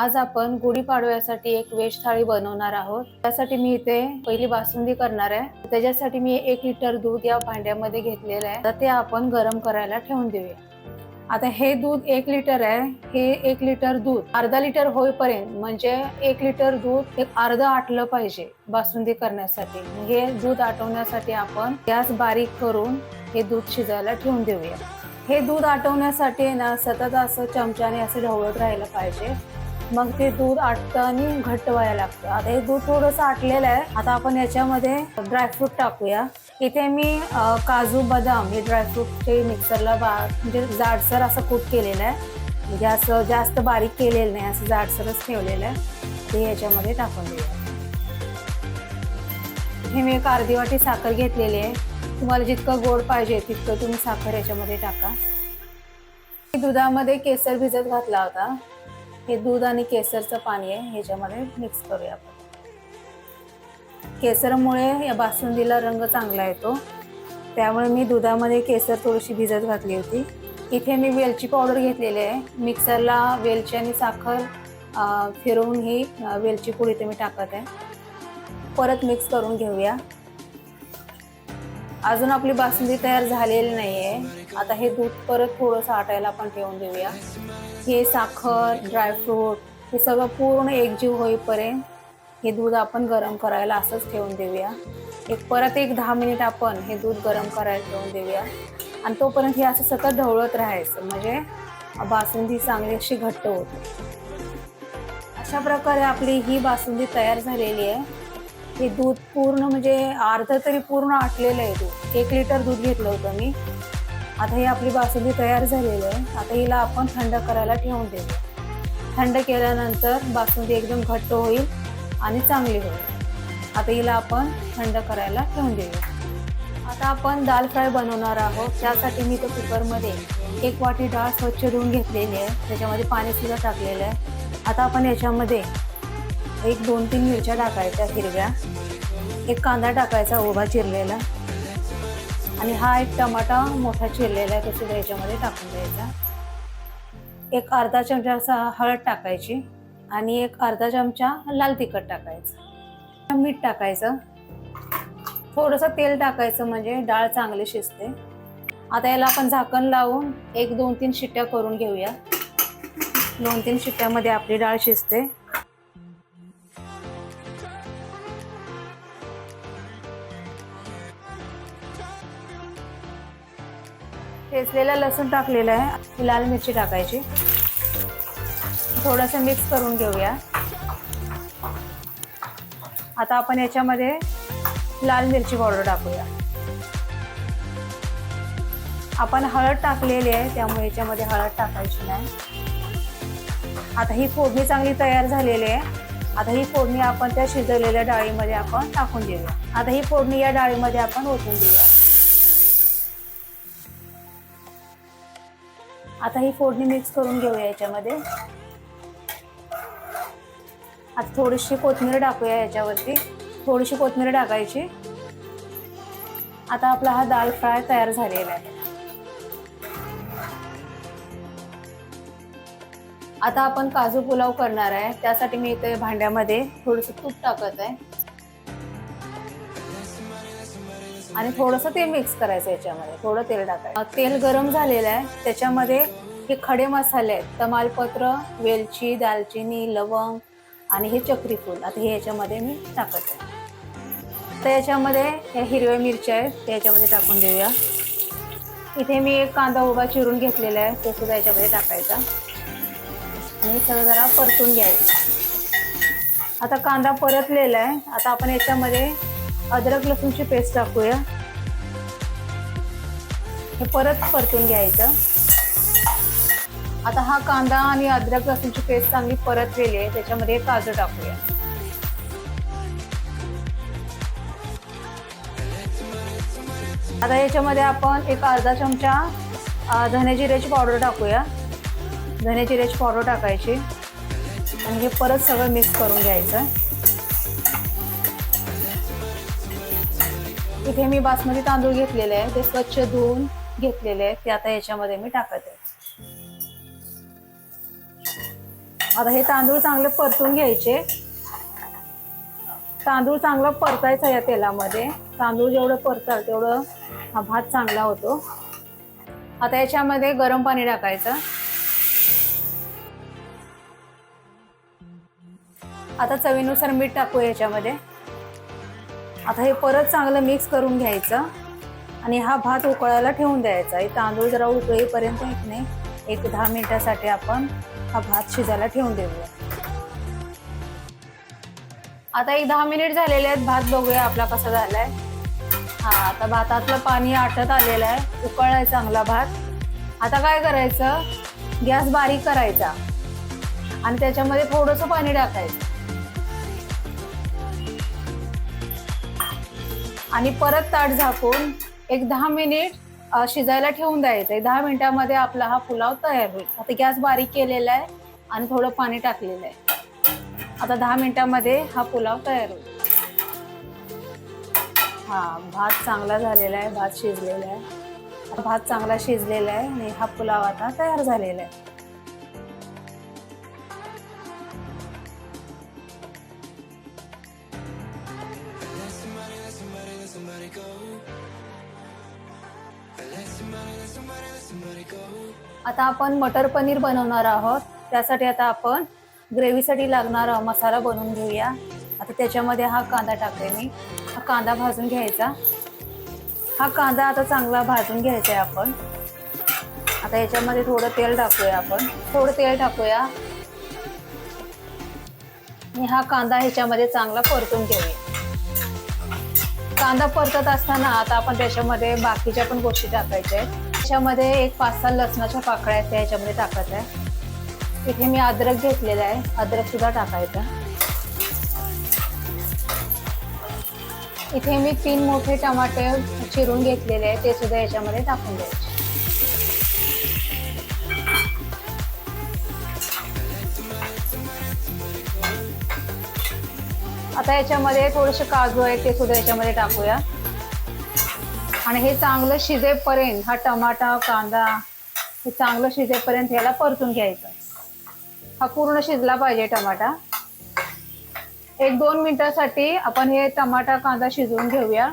आज आपण गुढीपाडव्यासाठी एक वेज थाळी बनवणार आहोत. त्यासाठी मी इथे पहिली बासुंदी करणार आहे. त्याच्यासाठी मी एक लिटर दूध या भांड्यामध्ये घेतलेलं आहे. तर ते आपण गरम करायला ठेवून देऊया. आता हे दूध एक लिटर आहे. हे एक लिटर दूध अर्धा लिटर होईपर्यंत म्हणजे एक लिटर दूध एक अर्ध आटलं पाहिजे बासुंदी करण्यासाठी. हे दूध आटवण्यासाठी आपण गॅस बारीक करून हे दूध शिजायला ठेवून देऊया. हे दूध आटवण्यासाठी ना सतत असं चमच्याने असं ढवळत राहिलं पाहिजे. मग ते दूध आटतं आणि घट्ट व्हायला लागतं. आता हे दूध थोडंसं आटलेलं आहे. आता आपण याच्यामध्ये ड्रायफ्रूट टाकूया. इथे मी काजू बदाम हे ड्रायफ्रूटचे मिक्सरला बा म्हणजे जाडसर असं कूट केलेलं आहे. म्हणजे असं जास्त बारीक केलेलं नाही असं जाडसरच ठेवलेलं आहे. ते याच्यामध्ये टाकून देऊया. हे मी एक अर्धी वाटी साखर घेतलेली आहे. तुम्हाला जितकं गोड पाहिजे तितकं तुम्ही साखर याच्यामध्ये टाका. दुधामध्ये केसर भिजत घातला होता. हे दूध आणि केसरचं पाणी आहे ह्याच्यामध्ये मिक्स करूया आपण. केसरमुळे या बासुंदीला रंग चांगला येतो. त्यामुळे मी दुधामध्ये केसर थोडीशी भिजत घातली होती. इथे मी वेलची पावडर घेतलेली आहे. मिक्सरला वेलची आणि साखर फिरवून ही वेलची पूड इथे मी टाकत आहे. परत मिक्स करून घेऊया. अजून आपली बासुंदी तयार झालेली नाही आहे आता हे दूध परत थोडंसं आटायला आपण ठेवून देऊया. हे साखर ड्रायफ्रूट हे सगळं पूर्ण एकजीव होईपर्यंत हे दूध आपण गरम करायला असंच ठेवून देऊया. एक परत एक दहा मिनिट आपण हे दूध गरम करायला ठेवून देऊया. आणि तोपर्यंत हे असं सतत ढवळत राहायचं. म्हणजे बासुंदी चांगली अशी घट्ट होते. अशा प्रकारे आपली ही बासुंदी तयार झालेली आहे. हे दूध पूर्ण म्हणजे अर्ध तरी पूर्ण आटलेलं आहे दूध. एक लिटर दूध घेतलं होतं मी. आता ही आपली बासुंदी तयार झालेली आहे. आता हिला आपण थंड करायला ठेवून देऊ. थंड केल्यानंतर बासुंदी एकदम घट्ट होईल आणि चांगली होईल. आता हिला आपण थंड करायला ठेवून देऊ. आता आपण दाल फ्राय बनवणार आहोत. त्यासाठी मी तो कुकरमध्ये एक वाटी डाळ स्वच्छ धुवून घेतलेली आहे. त्याच्यामध्ये पाणीसुद्धा टाकलेलं आहे. आता आपण याच्यामध्ये एक दोन तीन मिरच्या टाकायच्या हिरव्या. एक कांदा टाकायचा उभा चिरलेला. आणि हा एक टमाटा मोठा चिरलेला आहे तो सुद्धा याच्यामध्ये टाकून द्यायचा. एक अर्धा चमचा असा हळद टाकायची आणि एक अर्धा चमचा लाल तिखट टाकायचं. मीठ टाकायचं. थोडंसं तेल टाकायचं म्हणजे डाळ चांगली शिजते. आता याला आपण झाकण लावून एक दोन तीन शिट्ट्या करून घेऊया. दोन तीन शिट्ट्यामध्ये आपली डाळ शिजते. ठेचलेला लसूण टाकलेला आहे. लाल मिरची टाकायची. थोडंसं मिक्स करून घेऊया. आता आपण याच्यामध्ये लाल मिरची पावडर टाकूया. आपण हळद टाकलेली आहे त्यामुळे याच्यामध्ये हळद टाकायची नाही. आता ही फोडणी चांगली तयार झालेली आहे. आता ही फोडणी आपण त्या शिजवलेल्या डाळीमध्ये आपण टाकून देऊया. आता ही फोडणी या डाळीमध्ये आपण ओतून देऊया. आता ही फोडणी मिक्स करून घेऊया याच्यामध्ये. आता थोडीशी कोथिंबीर टाकूया याच्यावरती. थोडीशी कोथिंबीर टाकायची. आता आपला हा दाल फ्राय तयार झालेला आहे. आता आपण काजू पुलाव करणार आहे. त्यासाठी मी इथे भांड्यामध्ये थोडंसं तूप टाकत आहे. आणि थोडंसं ते मिक्स करायचं याच्यामध्ये थोडं तेल टाकायचं. तेल गरम झालेलं आहे त्याच्यामध्ये हे खडे मसाले आहेत तमालपत्र वेलची दालचिनी लवंग आणि हे चक्रीफूल आता हे याच्यामध्ये मी टाकत. आहे तर याच्यामध्ये ह्या हिरव्या मिरच्या आहेत ते याच्यामध्ये टाकून देऊया. इथे मी एक कांदा उभा चिरून घेतलेला आहे तो सुद्धा याच्यामध्ये टाकायचा. आणि सगळं जरा परतून घ्यायचं. आता कांदा परतलेला आहे आता आपण याच्यामध्ये अद्रक लसूणची पेस्ट टाकूया. हे परत परतून घ्यायचं. आता हा कांदा आणि अद्रक लसूणची पेस्ट चांगली परतलेली आहे त्याच्यामध्ये काजू टाकूया. आता याच्यामध्ये आपण एक अर्धा चमचा धने जिऱ्याची पावडर टाकूया. धने जिऱ्याची पावडर टाकायची. आणि हे परत सगळं मिक्स करून घ्यायचं. इथे मी बासमती तांदूळ घेतलेले आहे. ते स्वच्छ धुवून घेतलेले आहे ते आता याच्यामध्ये मी टाकत आहे. आता हे तांदूळ चांगले परतून घ्यायचे. तांदूळ चांगला परतायचा या तेलामध्ये. तांदूळ जेवढं परताल तेवढं हा भात चांगला होतो. आता याच्यामध्ये गरम पाणी टाकायचं. आता चवीनुसार मीठ टाकू याच्यामध्ये. आता हे परत चांगलं मिक्स करून घ्यायचं. आणि हा भात उकळायला ठेवून द्यायचा. हे तांदूळ जरा उकळीपर्यंत एक नाही. एक दहा मिनिटासाठी आपण हा भात शिजायला ठेवून देऊया. आता एक दहा मिनिट झालेले आहेत. भात बघूया आपला कसा झालाय. हा आता भातातलं पाणी आटत आलेलं आहे. उकळलाय चांगला भात. आता काय करायचं? गॅस बारीक करायचा. आणि त्याच्यामध्ये थोडंसं पाणी टाकायचं. आणि परत ताट झाकून एक दहा मिनिट शिजायला ठेवून द्यायचं. आहे दहा मिनिटामध्ये आपला हा पुलाव तयार होईल. आता गॅस बारीक केलेला आहे आणि थोडं पाणी टाकलेलं आहे. आता दहा मिनिटामध्ये हा पुलाव तयार होईल. हा भात चांगला झालेला आहे भात शिजलेला आहे. आता भात चांगला शिजलेला आहे आणि हा पुलाव आता तयार झालेला आहे. आता आपण मटर पनीर बनवणार आहोत. त्यासाठी आता आपण ग्रेव्हीसाठी लागणारा मसाला बनवून घेऊया. आता त्याच्यामध्ये हा कांदा टाकते मी. हा कांदा भाजून घ्यायचा. हा कांदा आता चांगला भाजून घ्यायचा आहे आपण. आता याच्यामध्ये थोडं तेल टाकूया आपण. थोडं तेल टाकूया. आणि हा कांदा ह्याच्यामध्ये चांगला परतून घेऊया. कांदा परतत असताना आता आपण त्याच्यामध्ये बाकीच्या पण गोष्टी टाकायच्या आहेत. त्याच्यामध्ये एक पाच सहा लसणाच्या पाकळ्या आहेत त्या ह्याच्यामध्ये टाकत आहे. इथे मी अद्रक घेतलेला आहे. अद्रक सुद्धा टाकायचा. इथे मी तीन मोठे टमाटे चिरून घेतलेले आहे ते सुद्धा याच्यामध्ये टाकून द्यायचे. आता याच्यामध्ये थोडेसे काजू आहेत ते सुद्धा याच्यामध्ये टाकूया. आणि हे चांगलं शिजेपर्यंत हा टमाटा कांदा हे चांगलं शिजेपर्यंत ह्याला परतून घ्यायचं. हा पूर्ण शिजला पाहिजे टमाटा. एक दोन मिनिटासाठी आपण हे टमाटा कांदा शिजवून घेऊया.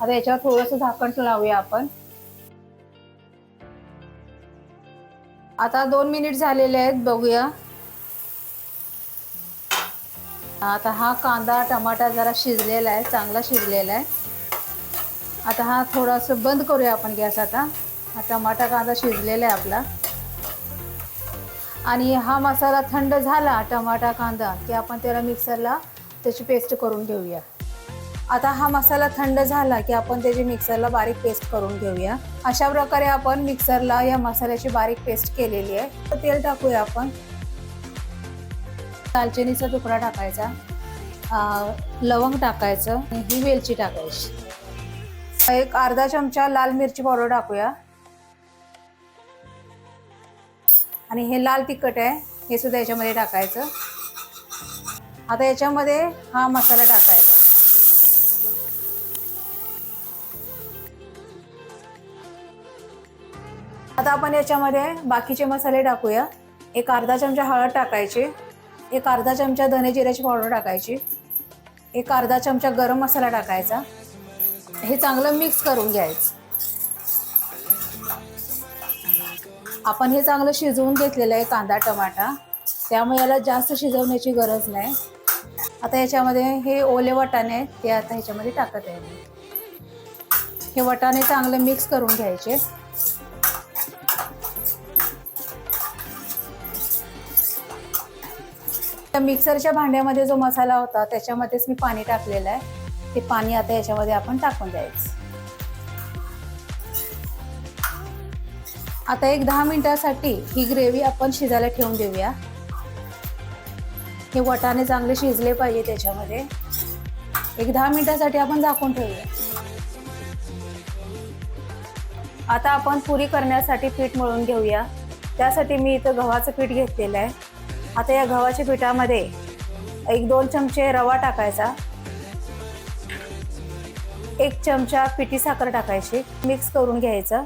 आता याच्यावर थोडंसं झाकण लावूया आपण. आता दोन मिनिट झालेले आहेत बघूया. आता हा कांदा टमाटा जरा शिजलेला आहे चांगला शिजलेला आहे. आता हा थोडासा बंद करूया आपण गॅस आता. हा टमाटा कांदा शिजलेला आहे आपला. आणि हा मसाला थंड झाला टमाटा कांदा की आपण त्याला मिक्सरला त्याची पेस्ट करून घेऊया. आता हा मसाला थंड झाला की आपण त्याची मिक्सरला बारीक पेस्ट करून घेऊया. अशा प्रकारे आपण मिक्सरला या मसाल्याची बारीक पेस्ट केलेली आहे. तर तेल टाकूया आपण. दालचिनीचा तुकडा टाकायचा. लवंग टाकायचं. आणि ही वेलची टाकायची. एक अर्धा चमचा लाल मिरची पावडर टाकूया. आणि हे लाल तिखट आहे हे सुद्धा याच्यामध्ये टाकायचं. आता याच्यामध्ये हा मसाला टाकायचा. आता आपण याच्यामध्ये बाकीचे मसाले टाकूया. एक अर्धा चमचा हळद टाकायची एक अर्धा चमचा धने जिऱ्याची पावडर टाकायची एक अर्धा चमचा गरम मसाला टाकायचा. हे चांगलं मिक्स करून घ्यायचं. आपण हे चांगलं शिजवून घेतलेलं आहे कांदा टमाटा. त्यामुळे याला जास्त शिजवण्याची गरज नाही. आता याच्यामध्ये हे ओले वाटाणे आहेत ते आता ह्याच्यामध्ये टाकत आहे मी. हे वाटाणे चांगले मिक्स करून घ्यायचे. त्या मिक्सरच्या भांड्यामध्ये जो मसाला होता त्याच्यामध्येच मी पाणी टाकलेलं आहे. ते पाणी आता याच्यामध्ये आपण टाकून द्यायचं. आता एक दहा मिनिटासाठी ही ग्रेव्ही आपण शिजायला ठेवून देऊया. हे वटाणे चांगले शिजले पाहिजे त्याच्यामध्ये. एक दहा मिनिटासाठी आपण झाकून ठेवूया. आता आपण पुरी करण्यासाठी पीठ मळून घेऊया. त्यासाठी मी इथं गव्हाचं पीठ घेतलेलं आहे. आता या गव्हाच्या पिठामध्ये एक दोन चमचे रवा टाकायचा. एक चमचा पिठी साखर टाकायची. मिक्स करून घ्यायचं.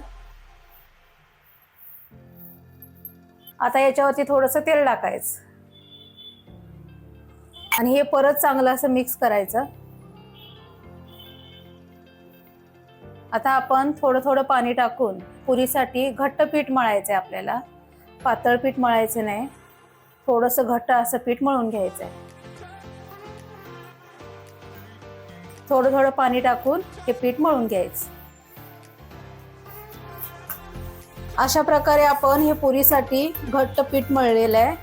आता याच्यावरती थोडंसं तेल टाकायचं. आणि हे परत चांगलं असं मिक्स करायचं. आता आपण थोडं थोडं पाणी टाकून पुरीसाठी घट्ट पीठ मळायचं आहे आपल्याला. पातळ पीठ मळायचं नाही. थोडंसं घट्ट असं पीठ मळून घ्यायचं आहे थोडं थोडं पाणी टाकून हे पीठ मळून घ्यायचं. अशा प्रकारे आपण हे पुरीसाठी घट्ट पीठ मळलेलं आहे.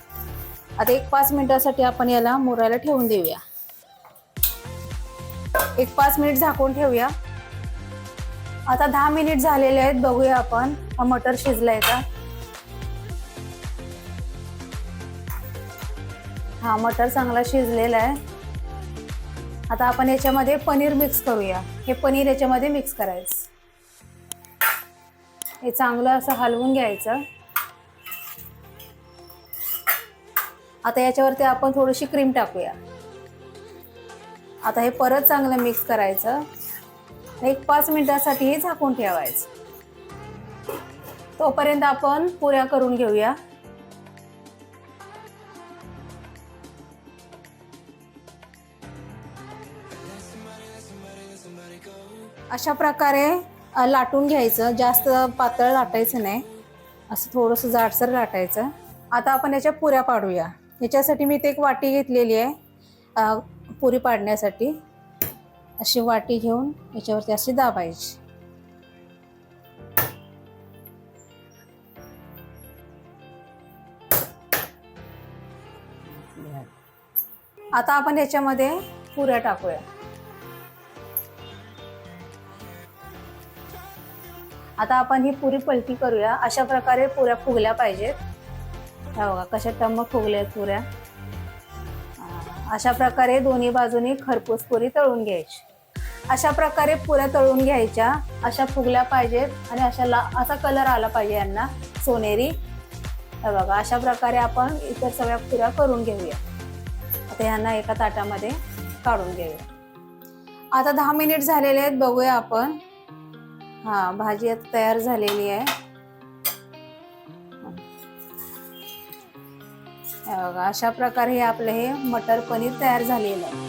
आता एक पाच मिनिटासाठी आपण याला मुरायला ठेवून देऊया. एक पाच मिनिट झाकून ठेवूया. आता दहा मिनिट झालेले आहेत बघूया आपण. हा मटर शिजलाय का? हा मटर चांगला शिजलेला आहे. आता आपण याच्यामध्ये पनीर मिक्स करूया. हे पनीर याच्यामध्ये मिक्स करायचं. हे चांगलं असं हलवून घ्यायचं. आता याच्यावरती आपण थोडीशी क्रीम टाकूया. आता हे परत चांगलं मिक्स करायचं. एक पाच मिनिटासाठी हे झाकून ठेवायचं. तोपर्यंत आपण पुऱ्या करून घेऊया. अशा प्रकारे लाटून घ्यायचं. जास्त पातळ लाटायचं नाही. असं थोडंसं जाडसर लाटायचं. आता आपण याच्या पुऱ्या पाडूया. याच्यासाठी मी इथे एक वाटी घेतलेली आहे पुरी पाडण्यासाठी. अशी वाटी घेऊन याच्यावरती अशी दाबायची. आता आपण याच्यामध्ये पुऱ्या टाकूया. आता आपण ही पुरी पलटी करूया. अशा प्रकारे पुऱ्या फुगल्या पाहिजेत. ह्या बघा कशा टम्म फुगल्या आहेत पुऱ्या. अशा प्रकारे दोन्ही बाजूनी खरपूस पुरी तळून घ्यायची. अशा प्रकारे पुऱ्या तळून घ्यायच्या. अशा फुगल्या पाहिजेत आणि अशा ला असा कलर आला पाहिजे यांना. सोनेरी. हे बघा अशा प्रकारे आपण इतर सगळ्या पुऱ्या करून घेऊया. आता यांना एका ताटामध्ये काढून घेऊया. आता दहा मिनिट झालेले आहेत बघूया आपण. हा भाजी आता तयार झालेली आहे. अशा प्रकारे हे आपलं हे मटर पनीर तयार झालेलं आहे.